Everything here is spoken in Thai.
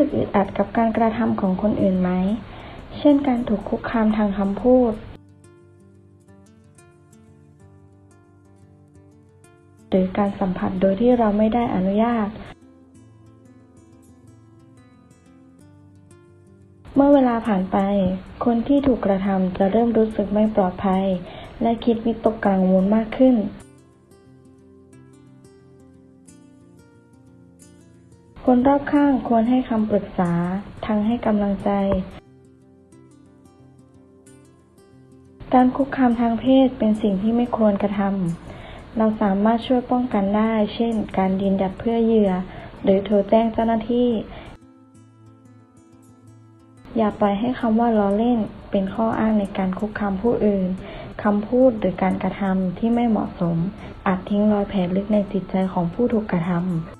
สึกอึดอัดกับการกระทำของคนอื่นไหม เช่นการถูกคุกคามทางคำพูด หรือการสัมผัสโดยที่เราไม่ได้อนุญาต เมื่อเวลาผ่านไป คนที่ถูกกระทำจะเริ่มรู้สึกไม่ปลอดภัย และคิดวิตกกังวลมากขึ้น คนรอบข้างควรให้คำปรึกษา ทั้งให้กำลังใจ การคุกคามทางเพศเป็นสิ่งที่ไม่ควรกระทำ เราสามารถช่วยป้องกันได้ เช่น การยืนหยัดเพื่อเหยื่อ หรือโทรแจ้งเจ้าหน้าที่ อย่าปล่อยให้คำว่าล้อเล่น เป็นข้ออ้างในการคุกคามผู้อื่นคำพูดหรือการกระทำที่ไม่เหมาะสม อาจทิ้งรอยแผลลึกในจิตใจของผู้ถูกกระทำ